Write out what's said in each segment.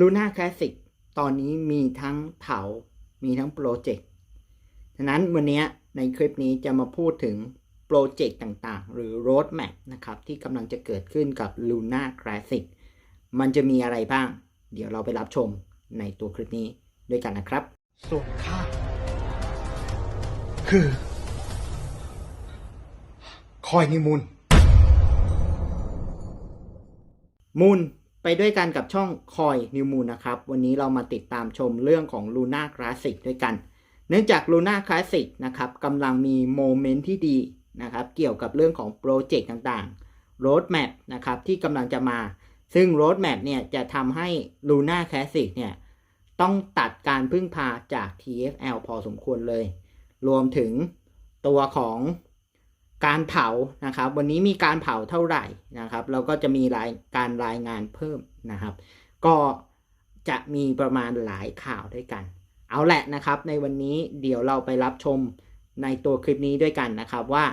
Luna Classic ตอนนี้มีทั้งเผา มีทั้งโปรเจกต์ฉะนั้นวันนี้ในคลิปนี้จะมาพูดถึงโปรเจกต์ต่างๆ หรือ road map นะครับ ที่กำลังจะเกิดขึ้นกับ Luna Classic มันจะมีอะไรบ้าง เดี๋ยวเราไปรับชมในตัวคลิปนี้ด้วยกันนะครับ ส่วนข้าคือ คอยนิมุนมูน ไปด้วยกันกับช่องคอยนิวมูนนะครับ วันนี้เรามาติดตามชมเรื่องของ Luna Classic ด้วยกัน เนื่องจาก Luna Classic นะครับกำลังมีโมเมนต์ที่ดีนะครับ เกี่ยวกับเรื่องของโปรเจกต์ต่างๆ Road Map นะครับที่กำลังจะมา ซึ่ง Road Map เนี่ยจะทำให้ Luna Classic เนี่ยต้องตัดการพึ่งพาจาก TFL พอสมควรเลย รวมถึงตัวของ การเผานะครับ วันนี้มีการเผาเท่าไหร่นะครับ เราก็จะมีรายการรายงานเพิ่มนะครับ ก็จะมีประมาณหลายข่าวด้วยกัน เอาแหละนะครับ ในวันนี้เดี๋ยวเราไปรับชมในตัวคลิปนี้ด้วยกันนะครับว่า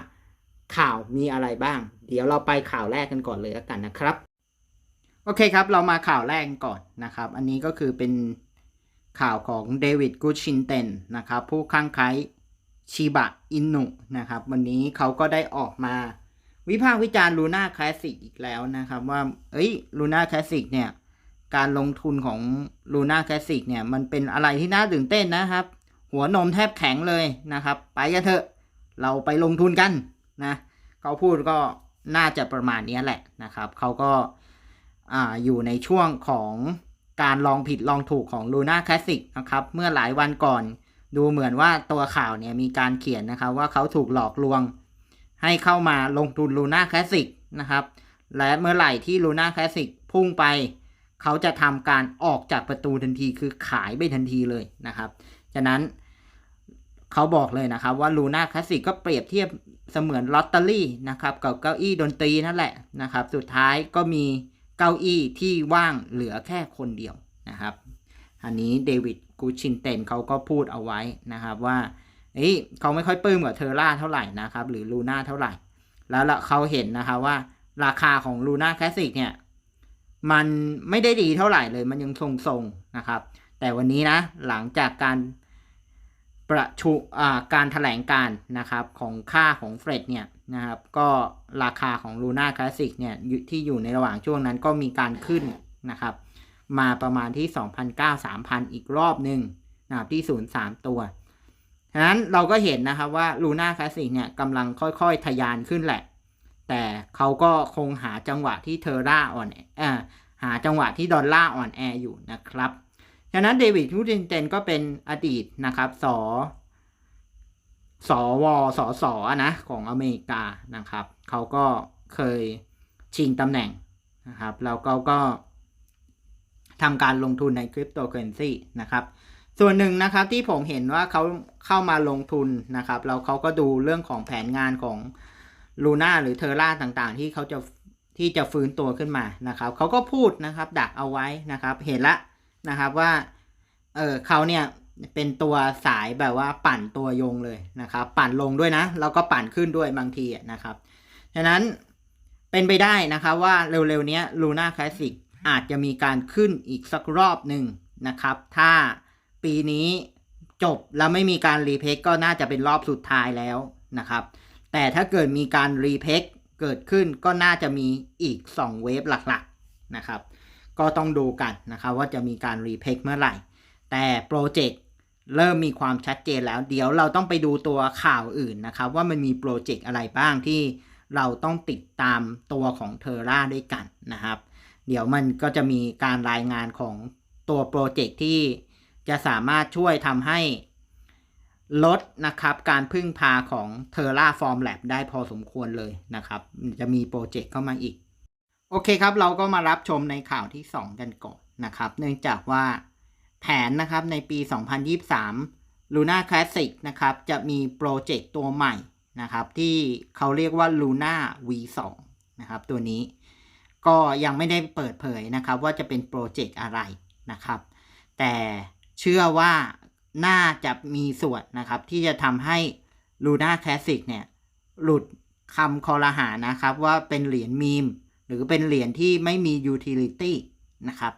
ข่าวมีอะไรบ้าง เดี๋ยวเราไปข่าวแรกกันก่อนเลยแล้วกันนะครับ โอเคครับ เรามาข่าวแรกก่อนนะครับ อันนี้ก็คือเป็นข่าวของเดวิดกูชินเตนนะครับ ผู้ข้างไคล้ ชิบะอินุนะครับ วันนี้เขาก็ได้ออกมา วิพากษ์วิจารณ์ลูน่าคลาสสิกอีกแล้วนะครับ ว่า เอ้ยลูน่าคลาสสิกเนี่ย การลงทุนของลูน่าคลาสสิกเนี่ย มันเป็นอะไรที่น่าตื่นเต้นนะครับ หัวนมแทบแข็งเลยนะครับ ไปกันเถอะ เราไปลงทุนกันนะเขาพูดก็น่าจะประมาณนี้แหละนะครับ เขาก็อ่าอยู่ในช่วงของการลองผิดลองถูกของ Luna Classic นะครับ เมื่อหลายวันก่อน ดูเหมือนว่าตัวข่าวเนี่ยมีการเขียนนะครับว่าเขาถูกหลอกลวง ให้เข้ามาลงทุน Luna Classic นะครับ และเมื่อไหร่ที่ Luna Classic พุ่งไป เขาจะทำการออกจากประตูทันทีคือขายไปทันทีเลยนะครับ ฉะนั้นเขาบอกเลยนะครับว่า Luna Classic ก็เปรียบเทียบเสมือนลอตเตอรี่นะครับกับเก้าอี้ดนตรีนั่นแหละนะครับ สุดท้ายก็มีเก้าอี้ที่ว่างเหลือแค่คนเดียวนะครับ อันนี้เดวิดกูชินเตนเขาก็พูดเอาไว้นะครับว่าเอ้ยเขาไม่ค่อยปลื้มกับเทอร่าเท่าไหร่นะครับหรือลูน่าเท่าไหร่ แล้วเขาเห็นนะครับว่าราคาของลูน่าคลาสสิกเนี่ยมันไม่ได้ดีเท่าไหร่เลยมันยังทรงๆนะครับ แต่วันนี้นะหลังจากการประชุอ่าการถแถลงการนะครับของค่าของเฟรดเนี่ยนะครับก็ราคาของ Luna Classic เนี่ยที่อยู่ในระหว่างช่วงนั้นก็มีการขึ้นนะครับ มาประมาณที่2,900-3,000 อีกรอบหนึ่งนะครับที่ 03 ตัวฉะนั้นเราก็เห็นนะครับว่า Luna Classic เนี่ยกำลังค่อยๆทะยานขึ้นแหละ แต่เขาก็คงหาจังหวะที่เทอร่าอ่อนแอหาจังหวะที่ดอลลาร์อ่อนแออยู่นะครับฉะนั้นเดวิดทูตินเตนก็เป็นอดีตนะครับสสวสสนะของอเมริกานะครับ เขาก็เคยชิงตำแหน่งนะครับแล้วก็ก็ ทำการลงทุนในคริปโตเคอเรนซีนะครับส่วนหนึ่งนะครับที่ผมเห็นว่าเขาเข้ามาลงทุนนะครับแล้วเขาก็ดูเรื่องของแผนงานของลูน่าหรือเทอร่าต่างๆ ที่เขาจะที่จะฟื้นตัวขึ้นมานะครับเขาก็พูดนะครับดักเอาไว้นะครับ เห็นละนะครับว่าเออเขาเนี่ยเป็นตัวสายแบบว่าปั่นตัวยงเลยนะครับ ปั่นลงด้วยนะแล้วก็ปั่นขึ้นด้วยบางทีนะครับ ฉะนั้นเป็นไปได้นะครับว่าเร็วๆนี้ลูน่าคลาสสิก อาจจะมีการขึ้นอีกสักรอบหนึ่งนะครับ ถ้าปีนี้จบแล้วไม่มีการรีเพคก็น่าจะเป็นรอบสุดท้ายแล้วนะครับ แต่ถ้าเกิดมีการรีเพคเกิดขึ้นก็น่าจะมีอีก 2 เวฟหลักๆนะครับ ก็ต้องดูกันนะครับว่าจะมีการรีเพคเมื่อไหร่ แต่โปรเจกต์เริ่มมีความชัดเจนแล้ว เดี๋ยวเราต้องไปดูตัวข่าวอื่นนะครับ ว่ามันมีโปรเจกต์อะไรบ้างที่เราต้องติดตามตัวของเทอร่าด้วยกันนะครับ เดี๋ยวมันก็จะมีการรายงานของตัวโปรเจกต์ที่จะสามารถช่วยทำให้ลดนะครับการพึ่งพาของเทอร่าฟอร์มแลบได้พอสมควรเลยนะครับ จะมีโปรเจกต์เข้ามาอีก โอเคครับ เราก็มารับชมในข่าวที่ 2 กันก่อนนะครับ เนื่องจากว่าแผนนะครับในปี 2023 Luna Classic นะครับ จะมีโปรเจกต์ตัวใหม่นะครับ ที่เขาเรียกว่า Luna V2 นะครับ ตัวนี้ ก็ยังไม่ได้เปิดเผยนะครับว่าจะเป็นโปรเจกต์อะไรนะครับ แต่เชื่อว่าน่าจะมีส่วนนะครับ ที่จะทำให้ Luna Classic เนี่ย หลุดคำคอรหานะครับ ว่าเป็นเหรียญมีม หรือเป็นเหรียญที่ไม่มี utility นะครับ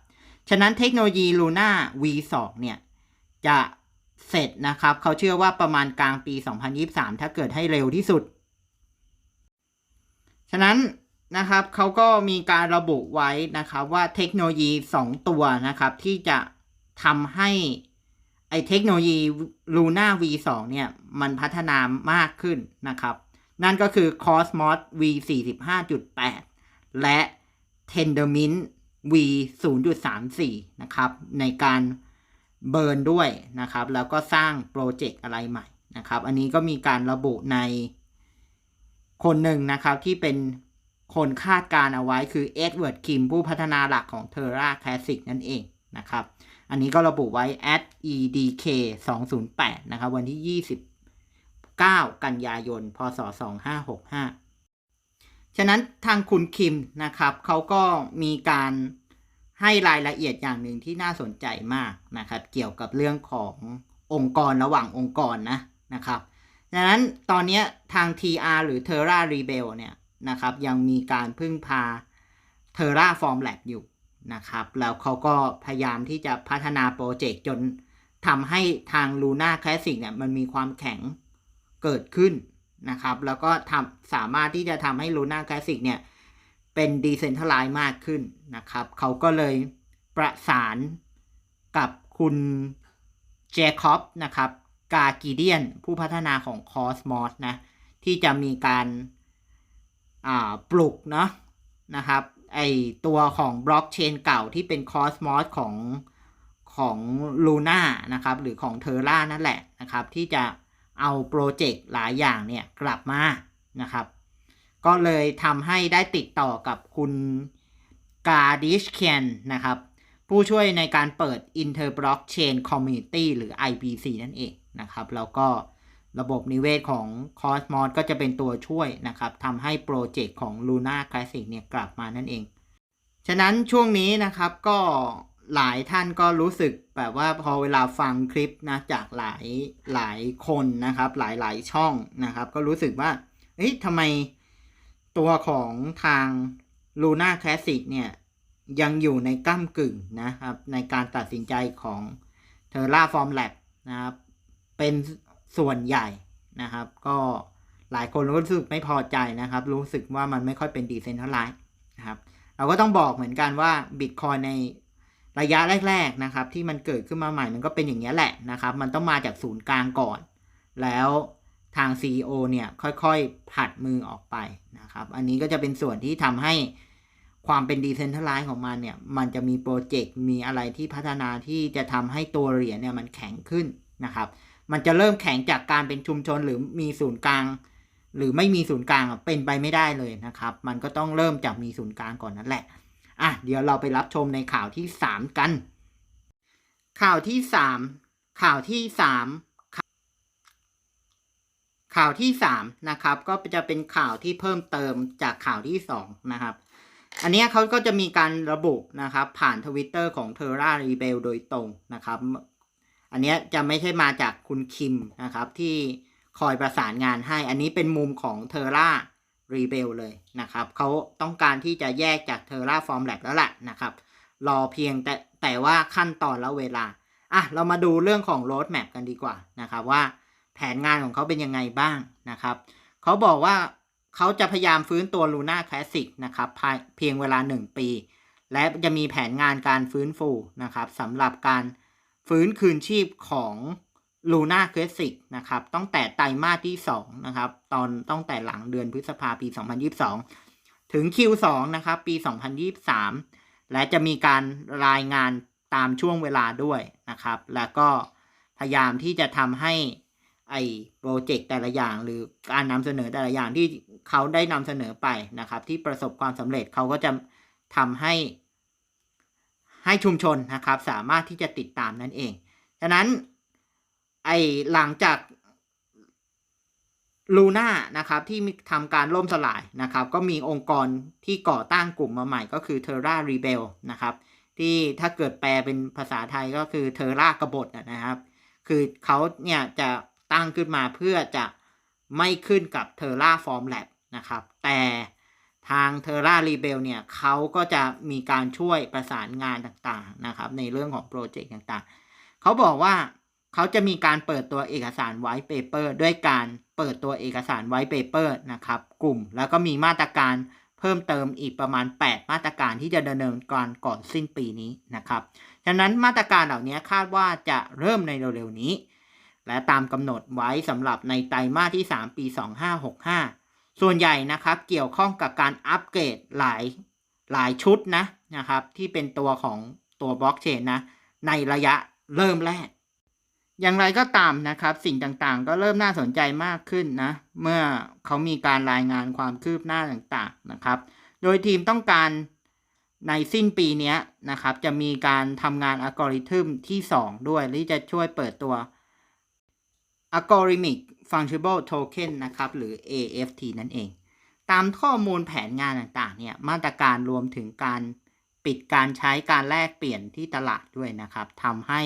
ฉะนั้นเทคโนโลยี Luna V2 เนี่ย จะเสร็จนะครับ เขาเชื่อว่าประมาณกลางปี 2023 ถ้าเกิดให้เร็วที่สุด ฉะนั้น นะครับเขาก็มีการระบุไว้นะครับว่าเทคโนโลยี 2 ตัวนะครับที่จะทำให้ไอเทคโนโลยี Luna V2 เนี่ยมันพัฒนามากขึ้นนะครับ นั่นก็คือ Cosmos V 45.8 และ Tendermint V 0.34 นะครับในการเบิร์นด้วยนะครับ แล้วก็สร้างโปรเจกต์อะไรใหม่นะครับ อันนี้ก็มีการระบุในคนหนึ่งนะครับที่เป็น คนคาดการเอาไว้คือเอ็ดเวิร์ดคิมผู้พัฒนาหลักของ Terra Classic นั่นเองนะครับ อันนี้ก็ระบุไว้ at edk 208นะครับ วันที่ 29 กันยายน พศ 2565 ฉะนั้นทางคุณคิมนะครับเขาก็มีการให้รายละเอียดอย่างหนึ่งที่น่าสนใจมากนะครับ เกี่ยวกับเรื่องขององค์กรระหว่างองค์กรนะนะครับ ดังนั้นตอนนี้ทาง TR หรือ Terra Rebel เนี่ย นะครับ ยังมีการพึ่งพา Terra Form Lab อยู่นะครับ แล้วเขาก็พยายามที่จะพัฒนาโปรเจกต์จนทำให้ทาง Luna Classic เนี่ยมันมีความแข็งเกิดขึ้นนะครับ แล้วก็ทำสามารถที่จะทำให้ Luna Classic เนี่ยเป็นดีเซนทัลไลซ์มากขึ้นนะครับ เขาก็เลยประสานกับคุณเจคอบนะครับกากีเดียนผู้พัฒนาของ Cosmos นะ ที่จะมีการ ปลุกเนาะนะครับไอตัวของบล็อกเชนเก่าที่เป็น Cosmos ของของ Luna นะครับหรือของ Terra นั่นแหละนะครับ ที่จะเอาโปรเจกต์หลายอย่างเนี่ยกลับมานะครับ ก็เลยทำให้ได้ติดต่อกับคุณกาดิชเคนนะครับ ผู้ช่วยในการเปิด Inter Blockchain Community หรือ IBC นั่นเองนะครับ แล้วก็ ระบบนิเวศของ Cosmos ก็จะเป็นตัวช่วยนะครับทำให้โปรเจกต์ของ Luna Classic เนี่ยกลับมานั่นเอง ฉะนั้นช่วงนี้นะครับก็หลายท่านก็รู้สึกแบบว่าพอเวลาฟังคลิปนะจากหลายหลายคนนะครับ หลายหลายช่องนะครับ ก็รู้สึกว่าเฮ้ยทำไมตัวของทาง Luna Classic เนี่ยยังอยู่ในก้ามกึ่งนะครับ ในการตัดสินใจของ Terraform Lab นะครับ เป็น ส่วนใหญ่นะครับ ก็หลายคนรู้สึกไม่พอใจนะครับ รู้สึกว่ามันไม่ค่อยเป็น Decentralized นะครับ เราก็ต้องบอกเหมือนกันว่า Bitcoin ในระยะแรก ๆนะครับ ที่มันเกิดขึ้นมาใหม่มันก็เป็นอย่างนี้แหละนะครับ มันต้องมาจากศูนย์กลางก่อน แล้วทาง CEO เนี่ยค่อยๆผัดมือออกไปนะครับ อันนี้ก็จะเป็นส่วนที่ทำให้ความเป็นดีเซนทัลไลซ์ของมันเนี่ย มันจะมีโปรเจกต์ มีอะไรที่พัฒนาที่จะทำให้ตัวเหรียญเนี่ยมันแข็งขึ้นนะครับ มันจะเริ่มแข็งจากการเป็นชุมชนหรือมีศูนย์กลาง หรือไม่มีศูนย์กลางเป็นไปไม่ได้เลยนะครับ มันก็ต้องเริ่มจากมีศูนย์กลางก่อนนั่นแหละอะเดี๋ยวเราไปรับชมในข่าวที่ 3 กัน ข่าวที่ 3 ข่าวที่ 3 ข่าวที่ 3 นะครับ ก็จะเป็นข่าวที่เพิ่มเติมจากข่าวที่ 2 นะครับ อันนี้เขาก็จะมีการระบุนะครับ ผ่านทวิตเตอร์ของ Terra Rebel โดยตรงนะครับ อันนี้จะไม่ใช่มาจากคุณคิมนะครับ ที่คอยประสานงานให้ อันนี้เป็นมุมของ Terra Rebel เลยนะครับเขาต้องการที่จะแยกจาก Terra Form Lab แล้วแหละนะครับ รอเพียงแต่แต่ว่าขั้นตอนและเวลาอะเรามาดูเรื่องของ road map กันดีกว่านะครับว่าแผนงานของเขาเป็นยังไงบ้างนะครับเขาบอกว่าเขาจะพยายามฟื้นตัว Luna Classic นะครับเพียงเวลา 1 ปี และจะมีแผนงานการฟื้นฟูนะครับสำหรับการ ฟื้นคืนชีพของ Luna Classic นะครับตั้งแต่ไตรมาสที่2นะครับตอนตั้งแต่หลังเดือนพฤษภาปี 2022 ถึง Q2 นะครับปี 2023 และจะมีการรายงานตามช่วงเวลาด้วยนะครับ แล้วก็พยายามที่จะทำให้ไอ้โปรเจกต์แต่ละอย่างหรือการนำเสนอแต่ละอย่างที่เขาได้นำเสนอไปนะครับ ที่ประสบความสำเร็จเขาก็จะทำให้ ให้ชุมชนนะครับ สามารถที่จะติดตามนั่นเองฉะนั้นไอหลังจากลูน่านะครับที่ทำการล่มสลายนะครับ ก็มีองค์กรที่ก่อตั้งกลุ่มมาใหม่ก็คือ Terra Rebel นะครับ ที่ถ้าเกิดแปลเป็นภาษาไทยก็คือ Terra กบฏนะครับ คือเขาเนี่ยจะตั้งขึ้นมาเพื่อจะไม่ขึ้นกับ Terra Form Lab นะครับ แต่ ทาง Terra Rebel เนี่ยเขาก็จะมีการช่วยประสานงานต่างๆนะครับ ในเรื่องของโปรเจกต์ต่างๆ เขาบอกว่าเขาจะมีการเปิดตัวเอกสารไว t ์เปเปอร์ด้วยการเปิดตัวเอกสารไว t ์เปเปอร์นะครับ กลุ่มแล้วก็มีมาตรการเพิ่มเติมอีกประมาณ 8 มาตรการที่จะดำเนินการก่อนสิ้นปีนี้นะครับ ฉะนั้นมาตรการเหล่านี้คาดว่าจะเริ่มในเร็วๆนี้ และตามกำหนดไว้สำหรับในไตรมาสที่ 3 ปี 2565 ส่วนใหญ่นะครับเกี่ยวข้องกับการอัปเกรดหลายหลายชุดนะนะครับที่เป็นตัวของตัวบล็อกเชนนะในระยะเริ่มแรก อย่างไรก็ตามนะครับ สิ่งต่างๆ ก็เริ่มน่าสนใจมากขึ้นนะเมื่อเขามีการรายงานความคืบหน้าต่างๆนะครับ โดยทีมต้องการในสิ้นปีนี้นะครับ จะมีการทำงานอัลกอริทึมที่ 2 ด้วยที่จะช่วยเปิดตัว Algorithmic Fungible Token นะครับ หรือ AFT นั่นเอง ตามข้อมูลแผนงานต่างๆ เนี่ย มาตรการรวมถึงการปิดการใช้การแลกเปลี่ยนที่ตลาดด้วยนะครับทำให้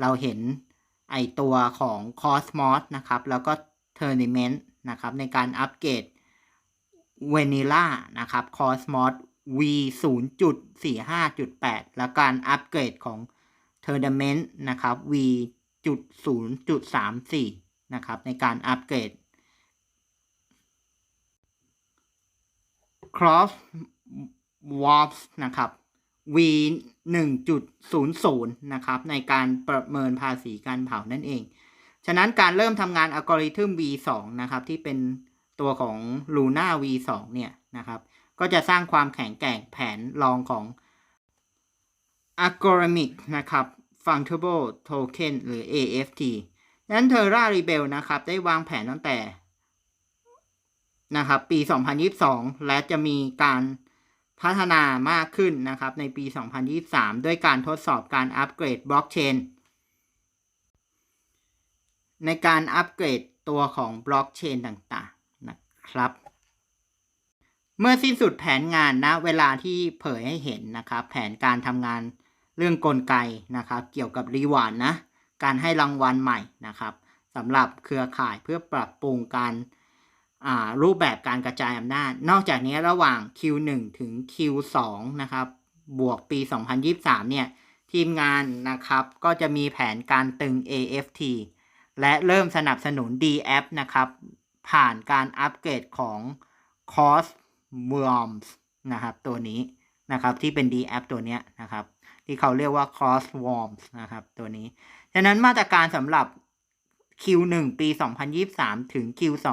เราเห็นไอตัวของ Cosmos นะครับ แล้วก็ Tournament นะครับ ในการอัปเกรด Vanilla นะครับ Cosmos V 0.45.8 และการอัปเกรดของ Tournament นะครับ V จุด0.34 นะครับในการอัปเกรด Cross Warps นะครับ V 1.00 นะครับ ในการประเมินภาษีการเผานั่นเอง ฉะนั้นการเริ่มทำงานอัลกอริทึม V2 นะครับ ที่เป็นตัวของ Luna V2 เนี่ยนะครับ ก็จะสร้างความแข็งแกร่งแผนรองของ Algorithmic นะครับ Fungible Token หรือ AFT นั้น Terra Rebel นะครับ ได้วางแผนตั้งแต่นะครับ ปี 2022 และจะมีการพัฒนามากขึ้นนะครับ ในปี 2023 ด้วยการทดสอบการอัปเกรดบล็อกเชนในการอัปเกรดตัวของบล็อกเชนต่างๆนะครับ เมื่อสิ้นสุดแผนงานนะเวลาที่เผยให้เห็นนะครับ แผนการทำงานเรื่องกลไกนะครับ เกี่ยวกับรีวาร์ดนะ การให้รางวัลใหม่นะครับสำหรับเครือข่ายเพื่อปรับปรุงการรูปแบบการกระจายอำนาจ นอกจากนี้ระหว่าง Q1 ถึง Q2 นะครับ บวกปี 2023 เนี่ย ทีมงานนะครับ ก็จะมีแผนการตึง AFT และเริ่มสนับสนุน DApp นะครับ ผ่านการอัปเกรดของ Cos Worms นะครับ ตัวนี้นะครับ ที่เป็น DApp ตัวเนี้ยนะครับ ที่เขาเรียกว่า Cross Worms นะครับ ตัวนี้ ฉะนั้นมาตรการสำหรับ Q1 ปี 2023 ถึง Q2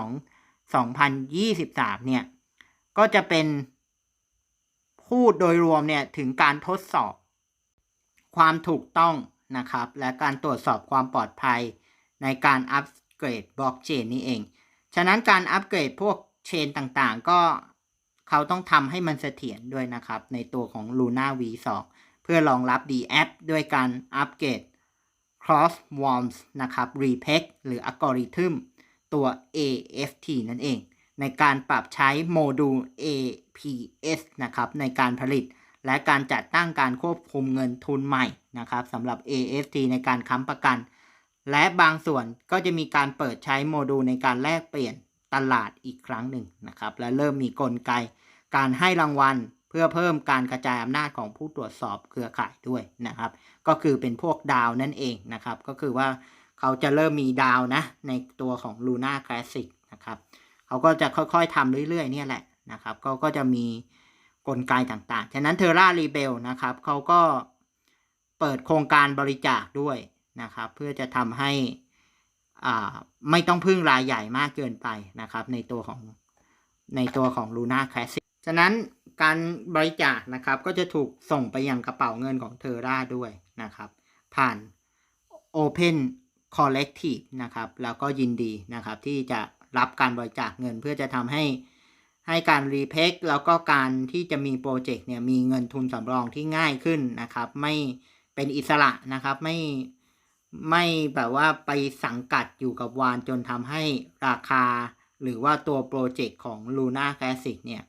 2023 เนี่ย ก็จะเป็นพูดโดยรวมเนี่ย ถึงการทดสอบความถูกต้องนะครับ และการตรวจสอบความปลอดภัยในการอัปเกรดบล็อกเชนนี้เอง ฉะนั้นการอัปเกรดพวกเชนต่างๆ ก็เขาต้องทำให้มันเสถียรด้วยนะครับ ในตัวของ Luna V2 พื่อรองรับ DApp ด้วยการอัปเกรด Cross Worms นะครับ Repec หรืออัลกอริทึมตัว AFT นั่นเอง ในการปรับใช้โมดูล APS นะครับในการผลิต และการจัดตั้งการควบคุมเงินทุนใหม่นะครับสำหรับ AFT ในการค้ำประกัน และบางส่วนก็จะมีการเปิดใช้โมดูลในการแลกเปลี่ยนตลาดอีกครั้งหนึ่งนะครับ และเริ่มมีกลไก การให้รางวัล พื่อเพิ่มการกระจายอำนาจของผู้ตรวจสอบเครือข่ายด้วยนะครับ ก็คือเป็นพวกดาวนั่นเองนะครับ ก็คือว่าเขาจะเริ่มมีดาวนะ ในตัวของ Luna Classic นะครับเขาก็จะค่อยๆทำเรื่อยๆ เนี่ยแหละนะครับก็ก็จะมีกลไกต่างๆ ฉะนั้น Terra Rebel นะครับเขาก็เปิดโครงการบริจาคด้วยนะครับ เพื่อจะทำให้อ่าไม่ต้องพึ่งรายใหญ่มากเกินไปนะครับ ในตัวของในตัวของ Luna Classic ฉะนั้น การบริจาคนะครับก็จะถูกส่งไปยังกระเป๋าเงินของ Terra ด้วยนะครับ ผ่าน Open Collective นะครับแล้วก็ยินดีนะครับที่จะรับการบริจาคเงินเพื่อจะทำให้ให้การรีเพคแล้วก็การที่จะมีโปรเจกต์เนี่ยมีเงินทุนสำรองที่ง่ายขึ้นนะครับ ไม่เป็นอิสระนะครับไม่ไม่แบบว่าไปสังกัดอยู่กับวานจนทำให้ราคา หรือว่าตัวโปรเจกต์ของ Luna Classic เนี่ย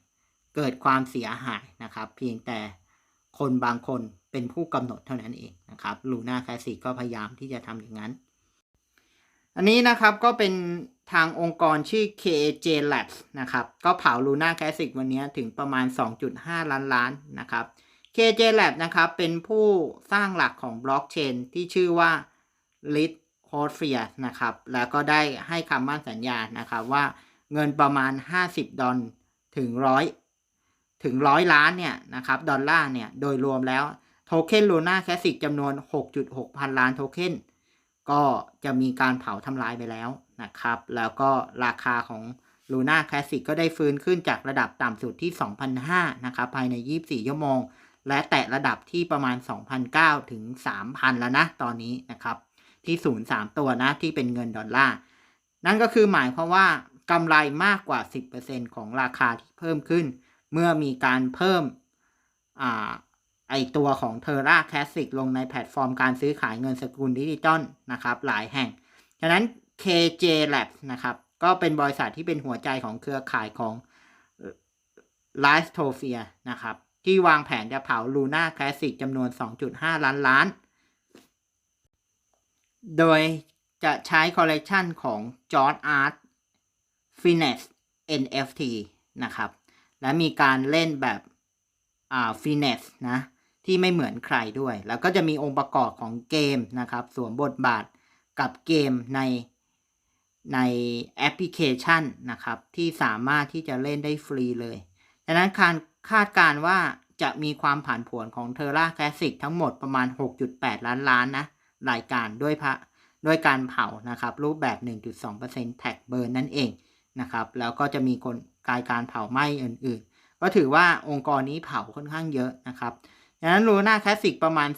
เกิดความเสียหายนะครับ เพียงแต่คนบางคนเป็นผู้กำหนดเท่านั้นเองนะครับ Luna Classic ก็พยายามที่จะทำอย่างนั้น อันนี้นะครับก็เป็นทางองค์กรชื่อ KJ Labs นะครับ ก็เผา Luna Classic วันนี้ถึงประมาณ 2.5 ล้านล้านนะครับ KJ Lab นะครับเป็นผู้สร้างหลักของบล็อกเชนที่ชื่อว่า l i t h o s p h e r e นะครับ แล้วก็ได้ให้คำมั่นสัญญานะครับว่าเงินประมาณ 50 ดอลถึงร้อย ถึงร้อยล้านเนี่ยนะครับดอลลาร์เนี่ยโดยรวมแล้วโทเค็น Luna Classic จำนวน 6.6 พันล้านโทเค็นก็จะมีการเผาทำลายไปแล้วนะครับ แล้วก็ราคาของ Luna Classic ก็ได้ฟื้นขึ้นจากระดับต่ำสุดที่2,500นะครับภายใน 24 ชั่วโมง และแตะระดับที่ประมาณ 2,009 ถึง 3,000 แล้วนะ ตอนนี้นะครับ ที่0.3ตัวนะที่เป็นเงินดอลลาร์ นั่นก็คือหมายความว่ากำไรมากกว่า 10%ของราคาที่เพิ่มขึ้น เมื่อมีการเพิ่มอ่าไอตัวของ Terra Classic ลงในแพลตฟอร์มการซื้อขายเงินสกุลดิจิตอลนะครับ หลายแห่ง ฉะนั้น KJ Labs นะครับ ก็เป็นบริษัทที่เป็นหัวใจของเครือข่ายของ l i f e t o p h i a นะครับ ที่วางแผนจะเผา Luna Classic จำนวน 2.5 ล้านล้าน โดยจะใช้คอลเลกชันของ George Art Finesse NFT นะครับ และมีการเล่นแบบอ่า Finesse นะที่ไม่เหมือนใครด้วย แล้วก็จะมีองค์ประกอบของเกมนะครับ สวมบทบาทกับเกมในในแอปพลิเคชันนะครับ ที่สามารถที่จะเล่นได้ฟรีเลยดังนั้นการคาดการว่าจะมีความผันผวนของ Terra Classic ทั้งหมดประมาณ 6.8 ล้านล้านนะรายการด้วยพระด้วยการเผานะครับ รูปแบบ 1.2% Tag Burn นั่นเองนะครับ แล้วก็จะมีคน กายการเผาไหม้อื่นๆ ก็ถือว่าองค์กรนี้เผาค่อนข้างเยอะนะครับดังนั้น Luna Classic ประมาณ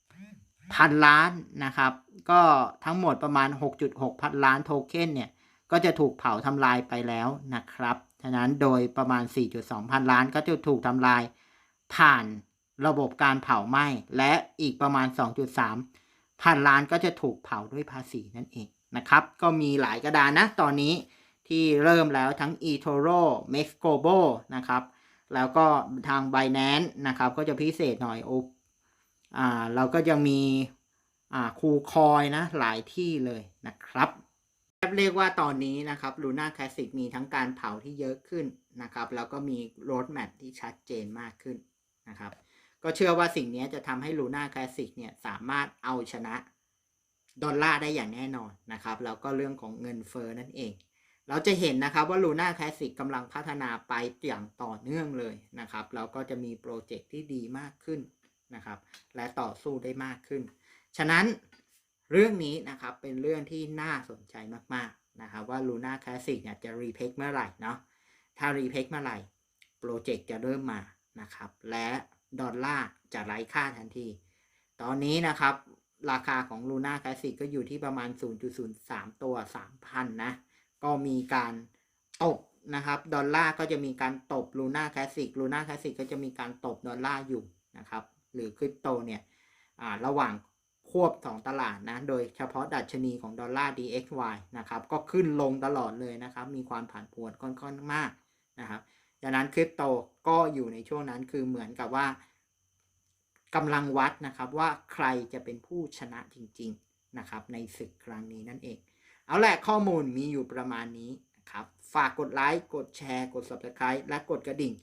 10 พันล้านนะครับ ก็ทั้งหมดประมาณ 6.6 พันล้านโทเค็นเนี่ย ก็จะถูกเผาทำลายไปแล้วนะครับฉะนั้นโดยประมาณ 4.2 พันล้านก็จะถูกทำลายผ่านระบบการเผาไหม้ และอีกประมาณ 2.3 พันล้านก็จะถูกเผาด้วยภาษีนั่นเองนะครับ ก็มีหลายกระดานนะตอนนี้ ที่เริ่มแล้วทั้ง eToro m e x g o b o นะครับ แล้วก็ทาง Binance นะครับ ก็จะพิเศษหน่อยโออ่าเราก็ยังมีอ่าคูคอยนะ หลายที่เลยนะครับเรียกว่าตอนนี้นะครับ Luna Classic มีทั้งการเผาที่เยอะขึ้นนะครับ แล้วก็มี road map ที่ชัดเจนมากขึ้นนะครับ ก็เชื่อว่าสิ่งนี้จะทำให้ Luna Classic เนี่ยสามารถเอาชนะดอลลาร์ได้อย่างแน่นอนนะครับ แล้วก็เรื่องของเงินเฟ้อนั่นเอง เราจะเห็นนะครับว่า Luna Classic กำลังพัฒนาไปอย่างต่อเนื่องเลยนะครับแล้วก็จะมีโปรเจกต์ที่ดีมากขึ้นนะครับ และต่อสู้ได้มากขึ้น ฉะนั้นเรื่องนี้นะครับเป็นเรื่องที่น่าสนใจมากๆนะครับว่า Luna Classic เนี่ยจะรีเพคเมื่อไหร่เนาะถ้ารีเพคเมื่อไหร่โปรเจกต์จะเริ่มมานะครับ และดอลลาร์จะไร้ค่าทันที ตอนนี้นะครับ ราคาของ Luna Classic ก็อยู่ที่ประมาณ 0.03 ตัว 3,000 นะ ก็มีการตบนะครับ ดอลลาร์ก็จะมีการตบ Luna Classic Luna Classic ก็จะมีการตบดอลลาร์อยู่นะครับ หรือคริปโตเนี่ยระหว่างควบสองตลาดนะ โดยเฉพาะดัชนีของดอลลาร์ DXY นะครับ ก็ขึ้นลงตลอดเลยนะครับ มีความผันผวนค่อนข้างมากนะครับดังนั้นคริปโตก็อยู่ในช่วงนั้นคือเหมือนกับว่ากำลังวัดนะครับว่าใครจะเป็นผู้ชนะจริง ๆนะครับ ในศึกครั้งนี้นั่นเอง เอาแหละข้อมูลมีอยู่ประมาณนี้นะครับ ฝากกดไลค์ กดแชร์ กด subscribe และกดกระดิ่ง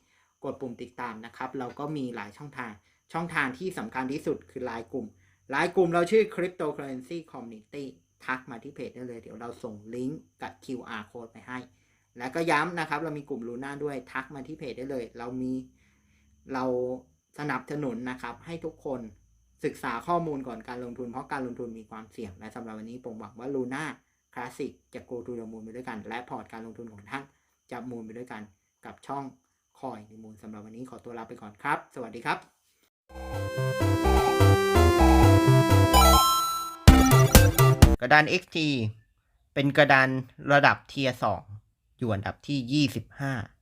กดปุ่มติดตามนะครับ เราก็มีหลายช่องทาง ช่องทางที่สำคัญที่สุดคือไลน์กลุ่มไลน์กลุ่มเราชื่อ Cryptocurrency Community ทักมาที่เพจได้เลย เดี๋ยวเราส่งลิงก์กับ QR code ไปให้ แล้วก็ย้ำนะครับ เรามีกลุ่มลูน่าด้วยทักมาที่เพจได้เลย เรามีเราสนับสนุนนะครับ ให้ทุกคนศึกษาข้อมูลก่อนการลงทุนเพราะการลงทุนมีความเสี่ยงและสำหรับวันนี้ผมหวังว่าลูน่า คลาสสิกจะ go to the moon ไปด้วยกัน และพอร์ตการลงทุนของท่านจะมูนไปด้วยกันกับช่องคอยในมูลสำหรับวันนี้ขอตัวลาไปก่อนครับ สวัสดีครับกระดาน XT เป็นกระดานระดับเทียร์2อยู่อันดับที่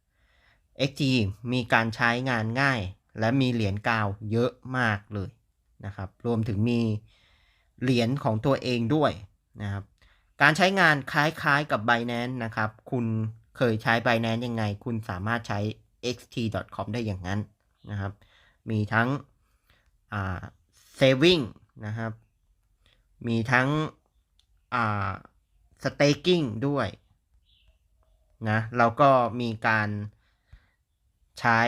25 XT มีการใช้งานง่าย และมีเหรียญกาวเยอะมากเลยนะครับ รวมถึงมีเหรียญของตัวเองด้วยนะครับ การใช้งานคล้ายๆกับ Binance นะครับ คุณเคยใช้ Binance ยังไง คุณสามารถใช้ xt.com ได้อย่างนั้นนะครับ มีทั้งอ่า saving นะครับ มีทั้งอ่า staking ด้วยนะแล้วก็มีการใช้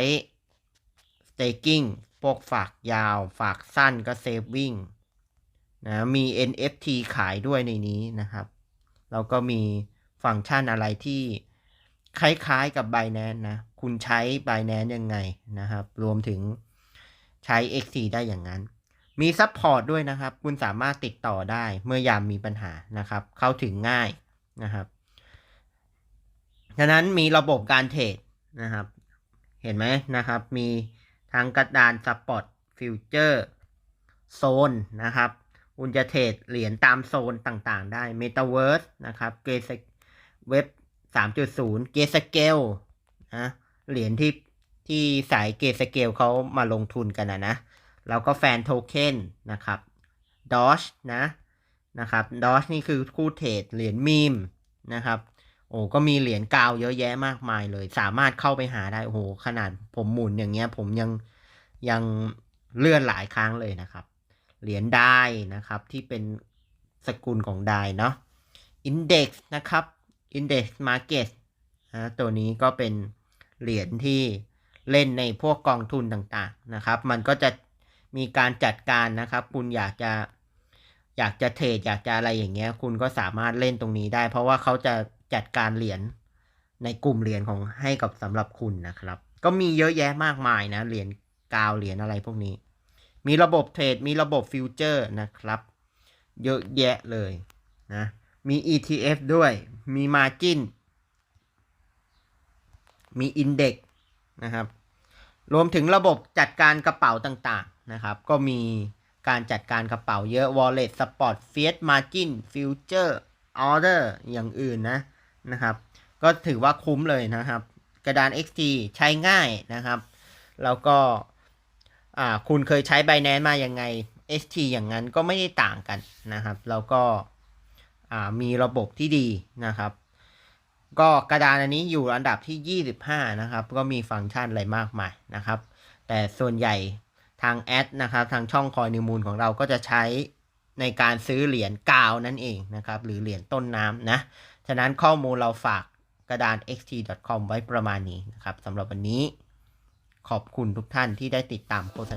staking พวกฝากยาว ฝากสั้นก็ saving นะมี NFT ขายด้วยในนี้นะครับ แล้วก็มีฟังก์ชันอะไรที่คล้ายๆกับ Binance นะ คุณใช้ Binance ยังไงนะครับ รวมถึงใช้ XC ได้อย่างนั้น มีซัพพอร์ตด้วยนะครับ คุณสามารถติดต่อได้เมื่อยามมีปัญหานะครับ เข้าถึงง่ายนะครับฉะนั้นมีระบบการเทรดนะครับ เห็นไหมนะครับ มีทางกระดานสปอตฟิวเจอร์โซนนะครับ คุณจะเทรดเหรียญตามโซนต่างๆ ได้ Metaverse นะครับเกสเว็บ 3.0 เกสเกลนะเหรียญที่ที่สายเกสเกลเขามาลงทุนกันนะนะแล้วก็แฟนโทเค็นนะครับดอชนะนะครับดอชนี่คือคู่เทรดเหรียญมีมนะครับโอ้ก็มีเหรียญกาวเยอะแยะมากมายเลย สามารถเข้าไปหาได้โอ้โหขนาดผมหมุนอย่างเงี้ยผมยังยังเลื่อนหลายครั้งเลยนะครับ เหรียญได้นะครับที่เป็นสกุลของได้เนาะ Index นะครับ Index Market นะตัวนี้ก็เป็นเหรียญที่เล่นในพวกกองทุนต่างๆนะครับ มันก็จะมีการจัดการนะครับ คุณอยากจะอยากจะเทรดอยากจะอะไรอย่างเงี้ย คุณก็สามารถเล่นตรงนี้ได้ เพราะว่าเขาจะจัดการเหรียญในกลุ่มเหรียญของให้กับสำหรับคุณนะครับ ก็มีเยอะแยะมากมายนะเหรียญกาวเหรียญอะไรพวกนี้ มีระบบเทรด มีระบบฟิวเจอร์นะครับ เยอะแยะเลยนะ มี ETF ด้วย มี Margin มี Index นะครับ รวมถึงระบบจัดการกระเป๋าต่างๆนะครับ ก็มีการจัดการกระเป๋าเยอะ Wallet Spot Fiat Margin Future Order อย่างอื่นนะนะครับ ก็ถือว่าคุ้มเลยนะครับ กระดาน XT ใช้ง่ายนะครับ แล้วก็ อ่าคุณเคยใช้ Binance มายังไง ST อย่างนั้นก็ไม่ได้ต่างกันนะครับ แล้วก็อ่ามีระบบที่ดีนะครับ ก็กระดานอันนี้อยู่อันดับที่ 25 นะครับ ก็มีฟังก์ชันอะไรมากมายนะครับ แต่ส่วนใหญ่ทางแอดนะครับ ทางช่องคอยนิวมูลของเราก็จะใช้ในการซื้อเหรียญกาวนั่นเองนะครับ หรือเหรียญต้นน้ำนะ ฉะนั้นข้อมูลเราฝากกระดาน xt.com ไว้ประมาณนี้นะครับสำหรับวันนี้ ขอบคุณทุกท่านที่ได้ติดตามโฆษณา